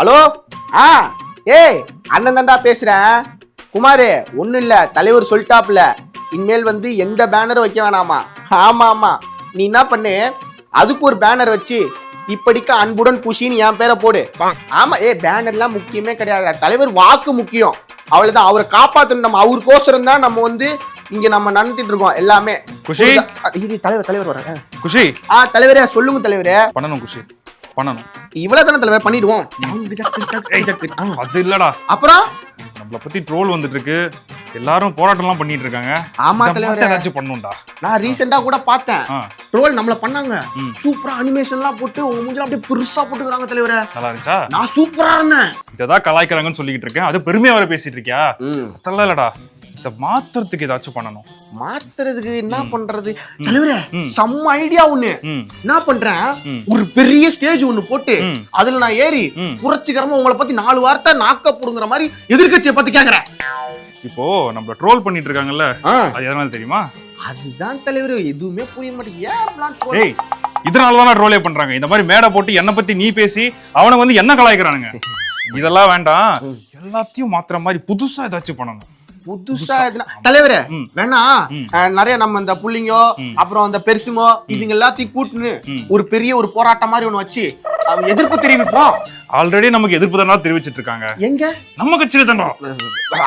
Hello? ஆ ஏய் அண்ணன் தான்டா பேசுறேன். குமாரு ஒன்றும் இல்லை தலைவர் சொல்லிட்டாப்ல இனிமேல் வந்து எந்த பேனரும் வைக்க வேணாமா? ஆமா ஆமா. நீ என்ன பண்ணு? அதுக்கு ஒரு பேனர் வச்சு இப்படிக்கு அன்புடன் குஷின்னு என் பேரை போடு. ஆமா ஏ பேனர்லாம் முக்கியமே கிடையாது தலைவர் வாக்கு முக்கியம். அவ்வளவுதான். அவரை காப்பாத்தணும். நம்ம அவருக்கோசரம் தான் நம்ம வந்து இங்க நம்ம நடத்திட்டு இருக்கோம் எல்லாமே. குஷி. இது தலைவர் தலைவர் வர குஷி. ஆ தலைவரே சொல்லுங்க தலைவரே. பண்ணணும் குஷி. பண்ணணும். இவ்வளவு தானே தலைவர் பண்ணிடுவோம். அது இல்லடா. அப்புறம்? நம்மள பத்தி ட்ரோல் வந்துட்டு இருக்கு எல்லாரும் போராட்டம்லாம் பண்ணிட்டு இருக்காங்க ஆமா தலைவரே. ஏதாச்சும் பண்ணும்டா. நான் ரீசெண்டா கூட பார்த்தேன். ட்ரோல் நம்மள பண்ணாங்க. சூப்பரா அனிமேஷன்லாம் போட்டு உங்க மூஞ்சில அப்படியே பெருசா போட்டுக்கிறாங்க தலைவரே. நல்லா இருந்துச்சா? நான் சூப்பரா இருந்தேன். இததான் கலாய்க்கிறாங்கன்னு சொல்லிக்கிட்டு இருக்கேன். அது பெருமையா வர பேசிட்டு இருக்கியா. அதெல்லாம் இல்லடா. இத மாத்துறதுக்கு ஏதாச்சும் பண்ணணும். மாத்துறதுக்கு என்ன பண்றது? தலைவரே. செம்ம ஐடியா ஒண்ணு. என்ன பண்றேன். ஒரு பெரிய ஸ்டேஜ் ஒண்ணு போட்டு. அதுல நான் ஏறி. புரட்சிகரமா உங்களை பத்தி நாலு வார்த்தை நாக்க புடுங்குற மாதிரி எதிர்க்கட்சியை பத்தி கேக்குறேன். இப்போ நம்மள ட்ரோல் பண்ணிட்டு இருக்காங்கல்ல அது எதனால தெரியுமா? அதுதான் தலைவர் எதுவுமே புரிய மாட்டேங்குது. ஏன் அப்படிலாம் troll? ஏய் இதனால தான் ட்ரோலே பண்றாங்க. இந்த மாதிரி மேடை போட்டு என்ன பத்தி நீ பேசி அவனை வந்து என்ன கலாய்க்கிறானுங்க? இதெல்லாம் வேண்டாம். எல்லாத்தையும் மாத்துற மாதிரி புதுசா ஏதாச்சும் பண்ணணும். புதுசா எதுனா தலைவரே. வேணா நிறைய நம்ம இந்த புள்ளிங்கோ. அப்புறம் அந்த பெருசுங்கோ இதுங்க எல்லாத்தையும் கூட்டுன்னு. ஒரு பெரிய ஒரு போராட்டம் மாதிரி ஒண்ணு வச்சு எதிர்ப்பு தெரிவிப்போம். ஆல்ரெடி நமக்கு எதிர்ப்பு தானே தெரிவிச்சிட்டு இருக்காங்க எங்க? நம்ம கட்சியில தானோ?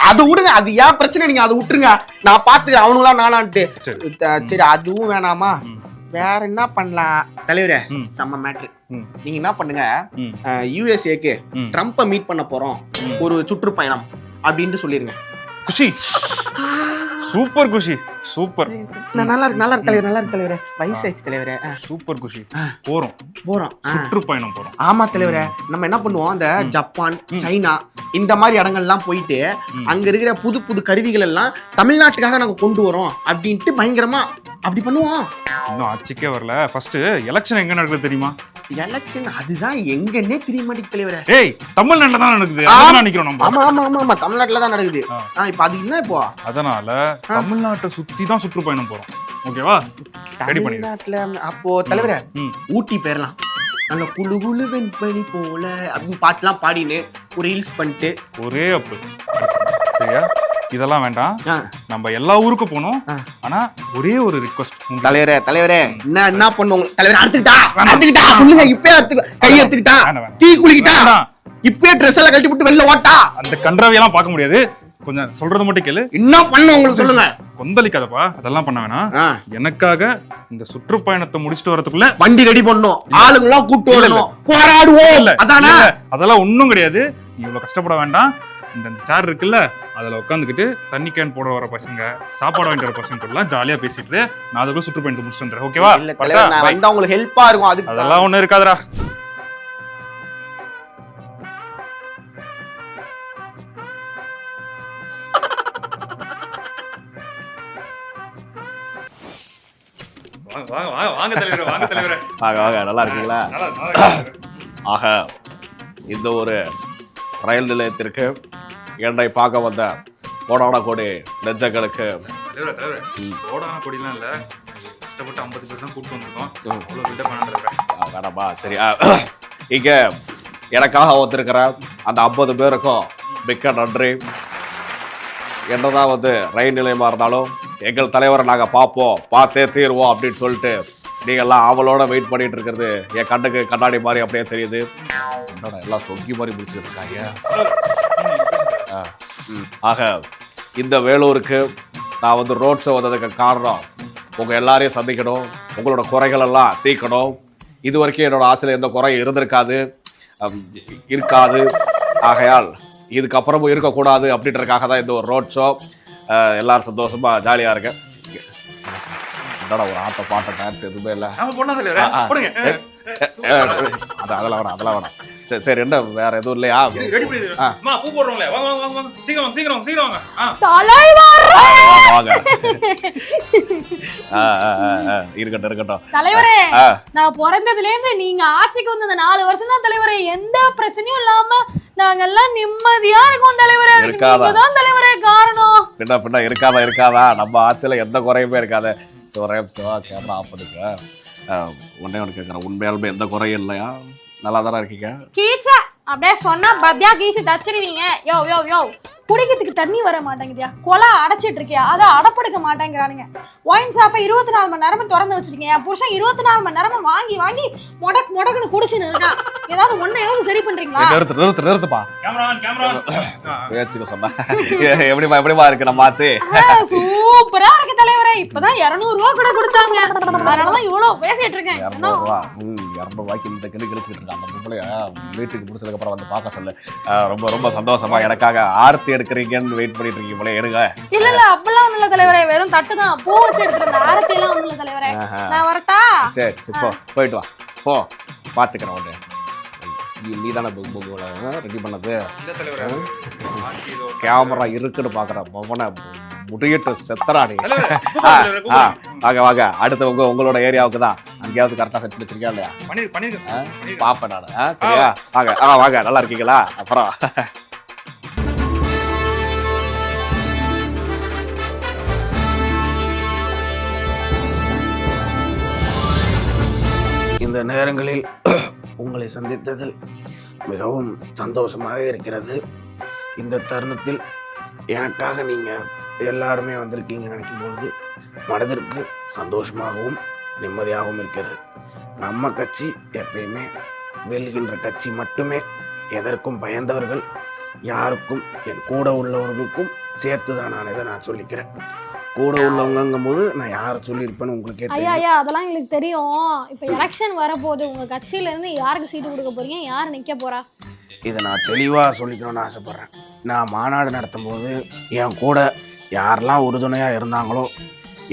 அது விடுங்க அது ஏன் பிரச்சனை? நீங்க அதை விட்டுருங்க. நான் பாத்துக்கிறேன் அவனுங்களா நானான்ட்டு. சரி. அதுவும் வேணாமா. வேற என்ன பண்ணலாம்? தலைவரே. செம்ம மேட்ரு. நீங்க என்ன பண்ணுங்க. யூஎஸ்ஏக்கு. ட்ரம்ப்பை மீட் பண்ண போறோம். ஒரு சுற்றுப்பயணம். அப்படின்ட்டு சொல்லிருங்க. குஷி. சூப்பர் குஷி. சூப்பர். நான் நல்லா இருக்கு நல்லா இருக்கு தலைவர் நல்லா இருக்கு தலைவரே. வயசாச்சு தலைவரே. சூப்பர் குஷி. போறோம். போறோம். சுற்றுப்பயணம் போறோம். ஆமா தலைவரே. நம்ம என்ன பண்ணுவோம்? அந்த ஜப்பான் சைனா இந்த மாதிரி இடங்கள்லாம் போயிட்டு. அங்க இருக்கிற புது புது கருவிகள் எல்லாம் தமிழ்நாட்டுக்காக நாங்க கொண்டு வரோம் அப்படின்ட்டு பயங்கரமா அப்படி பண்ணுவோம் இன்னும் ஆட்சிக்கே வரல. ஃபர்ஸ்ட் எலெக்ஷன் எங்க நடக்குது தெரியுமா? எலெக்ஷன் அதுதான் எங்கன்னே தெரிய மாட்டேங்குது தலைவரே. ஏய் தமிழ்நாட்டுல தான் நடக்குது. அதான் நிக்கிறோம் நம்ம. ஆமா ஆமா ஆமா ஆமா. தமிழ்நாட்டுல தான் நடக்குது. ஆ. இப்ப அது என்ன இப்போ? அதனால தமிழ்நாட்டை சுத்தி தான் சுற்றுப்பயணம் போறோம். ஓகேவா? Ready பண்ணிடு. தமிழ்நாட்டுல அப்போ தலைவரே. ஊட்டி போயிடலாம் நல்ல குளு குளு வெண்பனி போல அப்படின்னு பாட்டுலாம் பாடின்னு ஒரு ரீல்ஸ் பண்ணிட்டு. ஒரே அப்பு. சரியா? இதெல்லாம் வேண்டாம். நம்ம எல்லா ஊருக்கும் ஆ. ஆனா ஒரே ஒரு ரிக்வஸ்ட் தலைவரே தலைவரே என்ன என்ன பண்ணுவோம் தலைவரே அறுத்துக்கிட்டா. அறுத்துக்கிட்டா? சொல்லுங்க இப்பயே கை வேணாம். தீ குளிக்கிட்டா. இப்பயே ட்ரெஸ் எல்லாம் கட்டி விட்டு வெளில ஓட்டா? அந்த கன்றாவியெல்லாம் பார்க்க முடியாது. கொஞ்சம் சொல்றது மட்டும் கேளு. என்ன பண்ண உங்களுக்கு சொல்லுங்க. கொந்தளிக்காதப்பா. அதெல்லாம் பண்ண வேணாம். எனக்காக இந்த சுற்றுப்பயணத்தை முடிச்சுட்டு வரதுக்குள்ள வண்டி ரெடி பண்ணும் ஆளுங்க எல்லாம் கூட்டு. வரணும். போராடுவோம். இல்ல, அதானே? அதெல்லாம் ஒண்ணும் கிடையாது. இவ்வளவு கஷ்டப்பட வேண்டாம். இந்த சேர் இருக்குல்ல அதுல உட்காந்துக்கிட்டு தண்ணி கேன் போட வர பசங்க சாப்பாடு வாங்கிட்டு வர பசங்க எல்லாம் ஜாலியா பேசிட்டு நான் அதுக்குள்ள சுற்றுப்பயணத்தை முடிச்சுட்டு வந்துடுறேன். ஓகேவா வந்தா உங்களுக்கு ஹெல்ப்பா இருக்கும். தான். அதெல்லாம் ஒண்ணும் இருக்காதுடா. நல்லா இருக்கீங்களா. ஆக இந்த ஒரு ரயில் நிலையத்திற்கு என்னை பார்க்க வந்த கோடான கோடி நெஞ்சங்களுக்கு ஓடான கொடிலாம் இல்ல. கஷ்டப்பட்டு ஐம்பது பேர் தான் கூப்பிட்டு வந்திருக்கோம். வேணாமா சரி இங்க எனக்காக வந்திருக்கிற அந்த ஐம்பது பேருக்கும் மிக்க நன்றி. என்னதான் வந்து ரயில் நிலையமா இருந்தாலும் எங்கள் தலைவரை நாங்க பார்ப்போம் பார்த்தே தீருவோம் அப்படின்னு சொல்லிட்டு நீங்கெல்லாம் அவளோட வெயிட் பண்ணிட்டு இருக்கிறது என் கண்ணுக்கு கண்ணாடி மாதிரி அப்படியே தெரியுது. என்னடா எல்லாம் சொங்கி மாதிரி ம். ஆக இந்த வேலூருக்கு நான் வந்து ரோட் ஷோ வந்ததுக்கு காரணம் உங்கள் எல்லாரையும் சந்திக்கணும் உங்களோட குறைகள் எல்லாம் தீர்க்கணும் இது வரைக்கும் என்னோட ஆசையில் எந்த குறையும் இருந்திருக்காது இருக்காது ஆகையால் இதுக்கப்புறமும் இருக்கக்கூடாது அப்படின்றதுக்காக தான் இந்த ஒரு ரோட் ஷோ எல்லாரும் சந்தோஷமா ஜாலியாக இருக்கு என்னடா ஒரு ஆட்ட பாட்ட டான்ஸ் எதுவுமே இல்லை அதெல்லாம் வேணாம் அதெல்லாம் வேணாம் சரி சரி என்ன வேற எதுவும் இல்லையா? பூ போடுறோம்ல. வாங்க வாங்க வாங்க சீக்கிரம் சீக்கிரம் சீக்கிரம் வாங்க. வாங்க இருக்கட்டும் இருக்கட்டும். தலைவரே நான் பிறந்ததுல இருந்து நீங்க ஆட்சிக்கு வந்த இந்த நாலு வருஷம் தான் தலைவரே. எந்த பிரச்சனையும் இல்லாம நாங்க எல்லாம் நிம்மதியா இருக்கோம் தலைவரே. தான் தலைவரே காரணம். பின்ன பின்ன இருக்காதா இருக்காதா? நம்ம ஆட்சியில் எந்த குறையுமே இருக்காது. ஸோ ஒரே கேமரா ஆஃப் பண்ணுங்க ஒண்ணே ஒன்று கேட்குறேன் உண்மையாலுமே எந்த குறையும் இல்லையா? நல்லா தானே இருக்கீங்க? கீச்சா அப்படியே சொன்னா பத்தியா கீச்சு தச்சிருவீங்க. யோ யோ யோ குடிக்கிறதுக்கு தண்ணி வர மாட்டேங்குதியா? கொலை அடைச்சிட்டு இருக்கியா? அதை அடப்படுக்க மாட்டேங்கிறானுங்க. ஒயின் ஷாப்பை இருபத்தி நாலு மணி நேரமும் திறந்து வச்சிருக்கீங்க. புருஷன் இருபத்தி நாலு மணி நேரமும் வாங்கி வாங்கி முடக்கு முடக்குன்னு குடிச்சுன்னு இருக்கான் ஏதாவது ஒண்ணு ஏதாவது சரி பண்றீங்களா? நிறுத்து நிறுத்து நிறுத்துப்பா. கேமராமேன் எப்படிமா எப்படிமா இருக்கு நம்ம ஆச்சு? சூப்பரா இப்பதான் 200 ரூபா கூட கொடுத்தாங்க. அதனாலதான் இவ்வளவு பேசிட்டு இருக்கேன் என்ன? இரநூறுவா இரநூறுவாய்க்கு இந்த கிளி கிழிச்சிட்டு இருக்கான் அந்த பொம்பளைய வீட்டுக்கு முடிச்சதுக்கு அப்புறம் வந்து பார்க்க சொல்லு. ரொம்ப ரொம்ப சந்தோஷமா எனக்காக ஆர்த்தி எடுக்கிறீங்கன்னு வெயிட் பண்ணிட்டு இருக்கீங்க போல எடுங்க. இல்ல இல்ல அப்பெல்லாம் தலைவரே. வெறும் தட்டு தான். பூ வச்சு எடுத்துருந்த ஆரத்தி எல்லாம் ஒண்ணும் இல்ல தலைவரே. ஆஹா. நான் வரட்டா? சரி சரி போ போயிட்டு வா. போ பார்த்துக்கிறேன் ஒன்று நீ தானே ரெடி பண்ணது? இல்ல தலைவரே ஆட்சி ஏதோ கேமரா இருக்குன்னு பார்க்குறேன் மொபனை முடியிட்டு செத்தராடி. வாங்க வாங்க. அடுத்து உங்க உங்களோட ஏரியாவுக்கு தான். அங்கேயாவது கரெக்டாக செட் பண்ணிச்சிருக்கியா இல்லையா. பாப்பேன் நான். சரியா? வாங்க ஆ வாங்க. நல்லா இருக்கீங்களா? அப்புறம். இந்த நேரங்களில் உங்களை சந்தித்ததில் மிகவும் சந்தோஷமாக இருக்கிறது. இந்த தருணத்தில் எனக்காக நீங்கள் எல்லாருமே வந்திருக்கீங்கன்னு நினைக்கும் பொழுது மனதிற்கு சந்தோஷமாகவும் நிம்மதியாகவும் இருக்கிறது. நம்ம கட்சி எப்பயுமே வெல்கின்ற கட்சி மட்டுமே. எதற்கும் பயந்தவர்கள் யாருக்கும் என் கூட உள்ளவர்களுக்கும் சேர்த்து தான் நான் இதை நான் சொல்லிக்கிறேன். கூட உள்ளவங்கங்கும் போது நான் யாரை சொல்லியிருப்பேன்னு உங்களுக்கே ஐயா ஐயா அதெல்லாம் எங்களுக்கு தெரியும். இப்ப எலெக்ஷன் வரப்போகுது. உங்க கட்சியில இருந்து யாருக்கு சீட்டு கொடுக்க போறீங்க? யார் நிக்க போறா? இதை நான் தெளிவாக சொல்லிக்கணும்னு ஆசைப்பட்றேன். நான் மாநாடு நடத்தும் போது என் கூட யாரெல்லாம் உறுதுணையாக இருந்தாங்களோ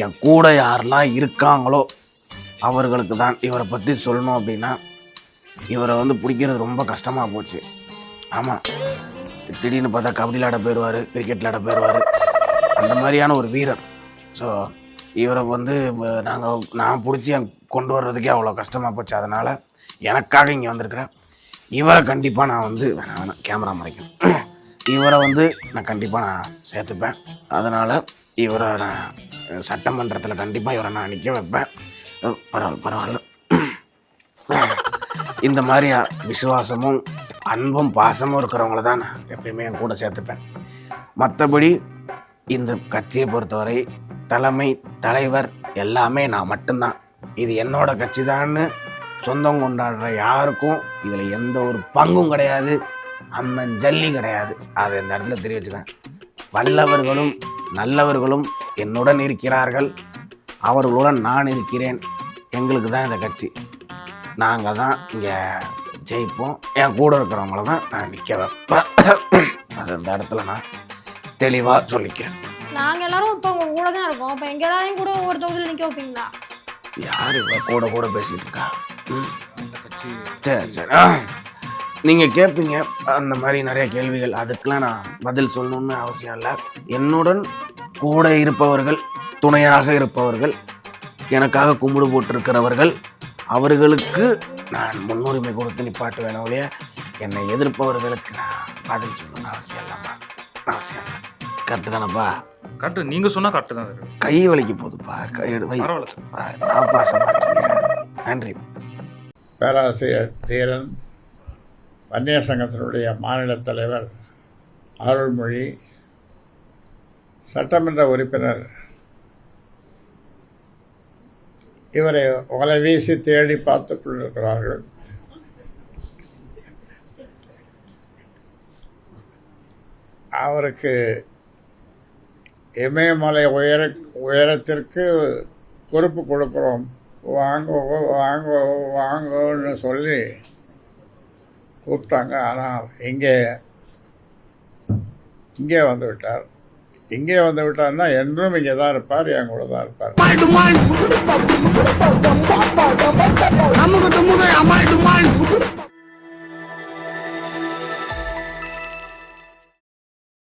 என் கூட யாரெல்லாம் இருக்காங்களோ அவர்களுக்கு தான் இவரை பற்றி சொல்லணும் அப்படின்னா இவரை வந்து பிடிக்கிறது ரொம்ப கஷ்டமாக போச்சு. ஆமாம் திடீர்னு பார்த்தா கபடி விளாட போயிடுவார் கிரிக்கெட் விளாட போயிடுவார். அந்த மாதிரியான ஒரு வீரர். ஸோ இவரை வந்து நாங்கள் நான் பிடிச்சி கொண்டு வர்றதுக்கே அவ்வளோ கஷ்டமாக போச்சு. அதனால் எனக்காக இங்கே வந்திருக்கிறேன். இவரை கண்டிப்பாக நான் வந்து வேணாம் வேணாம் கேமரா மறைக்கணும் இவரை வந்து நான் கண்டிப்பாக நான் சேர்த்துப்பேன். அதனால் இவரை நான் சட்டமன்றத்தில் கண்டிப்பாக இவரை நான் நிற்க வைப்பேன். பரவாயில்ல பரவாயில்ல. இந்த மாதிரி விசுவாசமும் அன்பும் பாசமும் இருக்கிறவங்கள தான் நான் எப்பயுமே என் கூட சேர்த்துப்பேன். மற்றபடி இந்த கட்சியை பொறுத்தவரை தலைமை தலைவர் எல்லாமே நான் மட்டும்தான். இது என்னோட கட்சி தான்னு சொந்தம் கொண்டாடுற யாருக்கும் இதில் எந்த ஒரு பங்கும் கிடையாது. அம்மன் ஜல்லி கிடையாது. அதை இந்த இடத்துல தெரிய வச்சுக்கேன் வல்லவர்களும் நல்லவர்களும் என்னுடன் இருக்கிறார்கள். அவர்களுடன் நான் இருக்கிறேன். எங்களுக்கு தான் இந்த கட்சி. நாங்கள் தான் இங்கே ஜெயிப்போம். என் கூட இருக்கிறவங்கள தான் நான் நிற்க வைப்பேன். அது இந்த இடத்துல நான் தெளிவாக சொல்லிக்கிறேன். நாங்க எல்லாரும் இப்ப உங்க கூட தான் இருக்கோம். இப்ப எங்க எல்லாரையும் கூட ஒவ்வொரு தொகுதியில் நிக்க வைப்பீங்களா? யார் கூட கூட பேசிகிட்டு இருக்கா? ம். இந்த கட்சி சரி சரி. நீங்கள் கேட்பீங்க அந்த மாதிரி நிறைய கேள்விகள் அதுக்கெலாம் நான் பதில் சொல்லணும்னு அவசியம் இல்லை என்னுடன் கூட இருப்பவர்கள் துணையாக இருப்பவர்கள் எனக்காக கும்பிடு போட்டிருக்கிறவர்கள் அவர்களுக்கு நான் முன்னுரிமை கொடுத்து நிப்பாட்டுவேன் ஒழிய என்னை எதிர்ப்பவர்களுக்கு நான் பதில் சொல்லணும்னு அவசியம் இல்லைம்மா அவசியம் இல்லை கரெக்டு தானப்பா கரெக்ட் நீங்க சொன்னா கரெக்ட் தான். கை வலிக்கு போகுதுப்பா கை நன்றி பேராசிரியர் தீரன் வன்னியர் சங்கத்தினுடைய மாநில தலைவர் அருள்மொழி சட்டமன்ற உறுப்பினர் இவரை ஒலை வீசி தேடி பார்த்து கொண்டிருக்கிறார்கள். அவருக்கு இமயமலை உயர உயரத்திற்கு குறிப்பு கொடுக்குறோம். வாங்க வாங்க வாங்கன்னு சொல்லி கூப்பிட்டாங்க. ஆனால் இங்கே இங்கே வந்து விட்டார். இங்கே வந்து விட்டார்னா என்றும் இங்கே தான் இருப்பார் என் கூட தான் இருப்பார். அம்மா